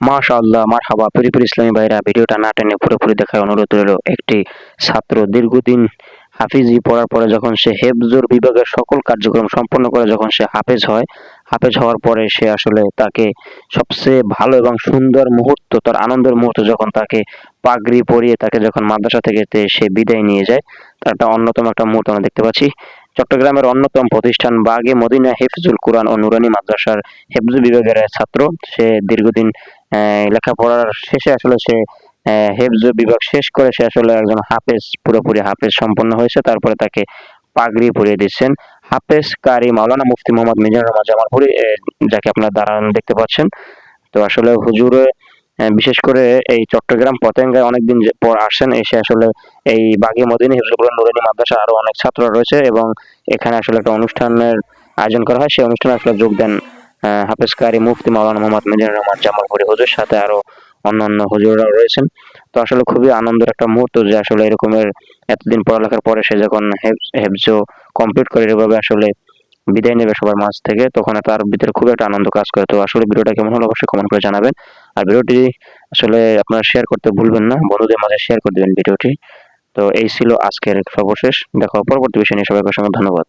মাশাআল্লাহ, মারহাবা। পিরিপুর ইসলামী ভাইরা, ভিডিওটা না টেনে পুরোপুরি দেখার অনুরোধ রইল। একটি ছাত্র দীর্ঘদিন হাফিজি পড়ার পরে যখন সে হেফজুর বিভাগের সকল কার্যক্রম সম্পন্ন করে, যখন সে হাফেজ হয়, হাফেজ হওয়ার পরে সে আসলে তাকে সবচেয়ে ভালো এবং সুন্দর মুহূর্ত, তার আনন্দের মুহূর্ত যখন তাকে পাগড়ি পরিয়ে তাকে যখন মাদ্রাসা থেকে সে বিদায় নিয়ে যায়, তার একটা অন্যতম একটা মুহূর্ত আমরা দেখতে পাচ্ছি। চট্টগ্রামের অন্যতম প্রতিষ্ঠান বাগে মদিনা হেফজুল কোরআন ও নুরানি মাদ্রাসার হেফজুল বিভাগের ছাত্র। সে দীর্ঘদিন লেখাপড়ার শেষে আসলে সে হেফজ বিভাগ শেষ করে সে আসলে একজন হাফেজ, পুরোপুরি হাফেজ সম্পন্ন হয়েছে। তারপরে তাকে পাগড়ি পরিয়ে দিচ্ছেন। হাফেজ কারি মাওলানা মুফতি মোহাম্মদ মিজানুর রহমান জামালপুরি যাকে আপনারা দাঁড়ান দেখতে পাচ্ছেন। তো আসলে হুজুরে বিশেষ করে এই চট্টগ্রাম পতেঙ্গায় অনেকদিন পর আসছেন, এসে আসলে এই বাগি মদিনী হিফজুল কোরআন নুরানি মাদ্রাসা আরও অনেক ছাত্র রয়েছে এবং এখানে আসলে একটা অনুষ্ঠানের আয়োজন করা হয়। সেই অনুষ্ঠানে আসলে যোগ দেন আহ, হাফেজ কারি মুফতি মাওলানা মোহাম্মদ মিজানুর রহমান জামালপুরি হুজুর সাথে আরও অন্যান্য হুজুররাও রয়েছেন। তো আসলে খুবই আনন্দের একটা মুহূর্ত যে আসলে এরকমের এতদিন পড়ালেখার পরে সে যখন হেফ- হেফজ কমপ্লিট করে এভাবে আসলে বিদায় নেবে সবার মাঝ থেকে তখন তার ভিতরে খুব একটা আনন্দ কাজ করে। তো আসলে ভিডিওটা কেমন হলো অবশ্যই কমেন্ট করে জানাবেন। আর ভিডিওটি আসলে আপনারা শেয়ার করতে ভুলবেন না বন্ধুদের মাঝে শেয়ার করে দেবেন ভিডিওটি। তো এই ছিল আজকের সর্বশেষ দেখো পরবর্তী বিষয় নিয়ে সবাইকে সঙ্গে ধন্যবাদ।